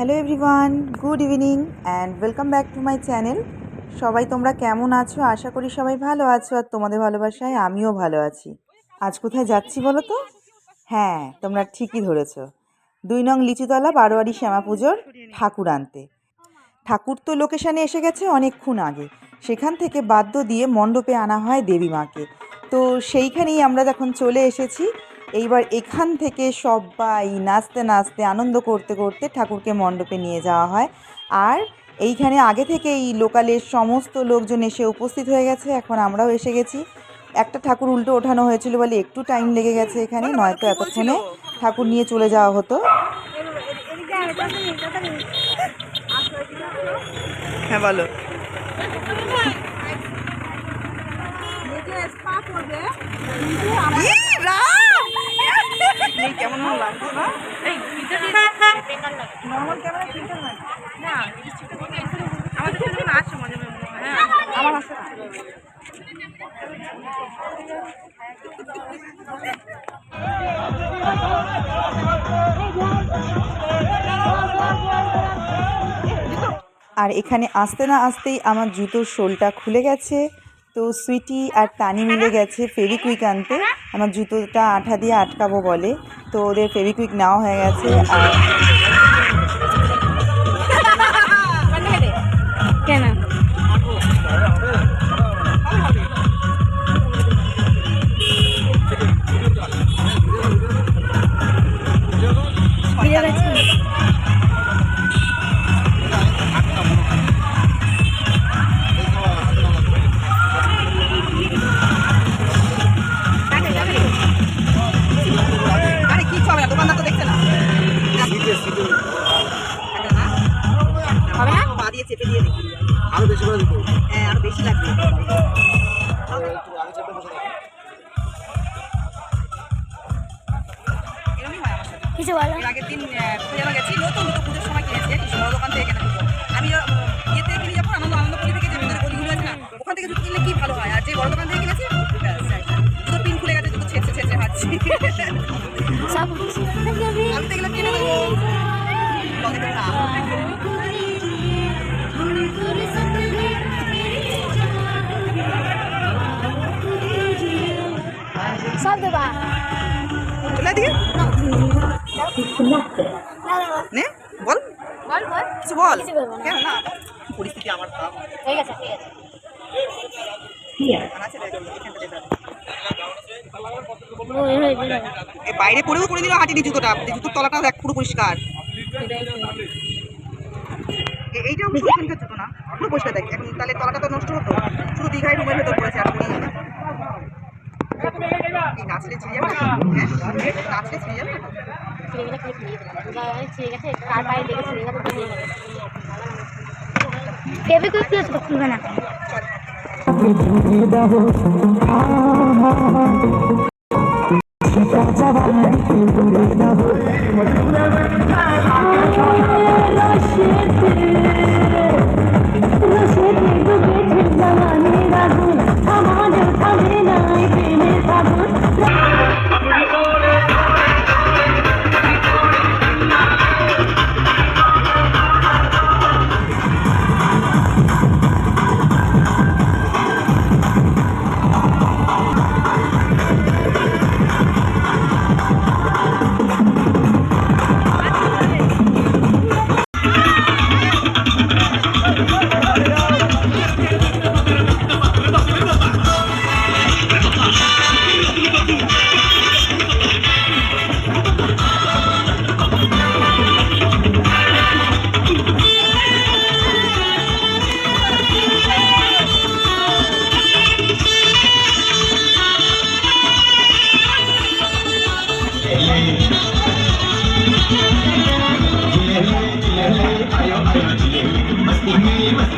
Hello everyone good evening and welcome back to my channel সবাই তোমরা কেমন আছো? আশা করি সবাই ভালো আছো আর তোমাদের ভালোবাসায় আমিও ভালো আছি। আজ কোথায় যাচ্ছি বলো তো? হ্যাঁ তোমরা ঠিকই ধরেছো। দুই নং লিচুতলা, বারোয়ারি শ্যামা পুজোর ঠাকুর আনতে। ঠাকুর তো লোকেশানে এসে গেছে অনেকক্ষণ আগে। সেখান থেকে বাদ্য দিয়ে মণ্ডপে আনা হয় দেবী মাকে তো সেইখানেই আমরা যখন চলে এসেছি এইবার এখান থেকে সবাই নাচতে নাচতে আনন্দ করতে করতে ঠাকুরকে মণ্ডপে নিয়ে যাওয়া হয়। আর এইখানে আগে থেকে এই লোকালের সমস্ত লোকজন এসে উপস্থিত হয়ে গেছে এখন আমরাও এসে গেছি। একটা ঠাকুর উল্টো ওঠানো হয়েছিল বলে একটু টাইম লেগে গেছে এখানে নয়তো এতক্ষণে ঠাকুর নিয়ে চলে যাওয়া হতো। হ্যাঁ বলো। কেমন আর এখানে আসতে না আসতেই আমার জুতোর শোলটা খুলে গেছে। তো সুইটি আর তানি মিলে গেছে ফেভিকুইক আনতে। আমার জুতোটা আঠা দিয়ে আটকাবো বলে। তো ওদের ফেভিকুইক নেওয়া হয়ে গেছে। আর আরও বেশি করে দিতে হ্যাঁ আরও বেশি লাগবে। কিছু বলো? এর আগের দিন কোথায় গেছি নতুন দুটো পুজোর সময় কিনেছি আর কি বড় দোকান থেকে কেনা আমি ইয়েতে কিনি যখন আনন্দ আনন্দ করি থেকে যে ভিতরে গলিগুলো আছে না ওখান থেকে জুতো কিনলে কি ভালো হয়? আর যে বড় দোকান থেকে কিনেছি। জুতো পিন খুলে গেছে জুতো ছেঁচে ছেঁচে হাঁটছি সব দেবা। চলে এদিকে নে। বল। বল বল। কিছু বল। কিছু বলব না। কেন না পরিস্থিতি আমার খারাপ। ঠিক আছে ঠিক আছে আর আছে দেখ, এখানটা দেখ। ও এই গেল এই বাইরে পরেও করে দিল হাঁটিনি জুতোটা। জুতোর তলাটাও দেখ পুরো পরিষ্কার। এইটাও এইটা জুতো না? পুরো পরিষ্কার দেখ এখন তাহলে তলাটা তো নষ্ট হতো। শুধু দীঘায় রুমের ভেতর পড়েছে আর নাচলে ছিঁড়ে যাবে না নাচলে ছিঁড়ে যাবে না ছিঁড়ে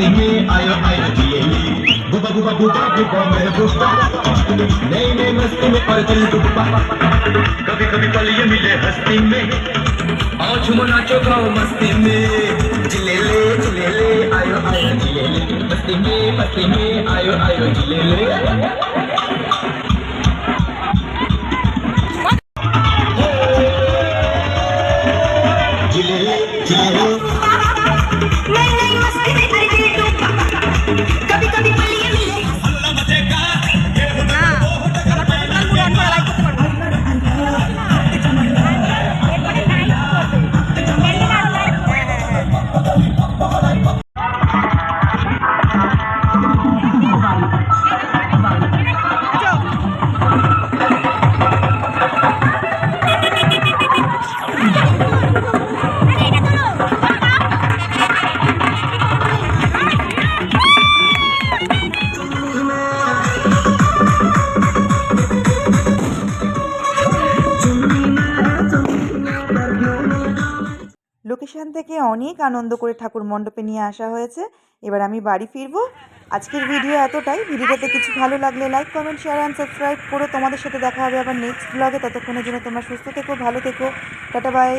में आयो आयो जिए बुबा बुबा बुबा बुबा मेरे बुबा नई नई मस्ती में और चल डूबा। कभी कभी पल ये मिले हस्ती में। आओ झूमो नाचो गाओ मस्ती में। ज़िले ले ज़िले ले आयो आयो ज़िले ले मस्ती में मस्ती में, आयो आयो ज़िले ले লোকেশন থেকে অনেক আনন্দ করে ঠাকুর মণ্ডপে নিয়ে আসা হয়েছে। এবার আমি বাড়ি ফিরব। আজকের ভিডিও এতটাই। ভিডিওটাতে কিছু ভালো লাগলে like comment share and subscribe করে। তোমাদের সাথে দেখা হবে আবার নেক্সট ব্লগে ততক্ষণের জন্য তোমরা সুস্থ থেকো, ভালো থেকো। Tata bye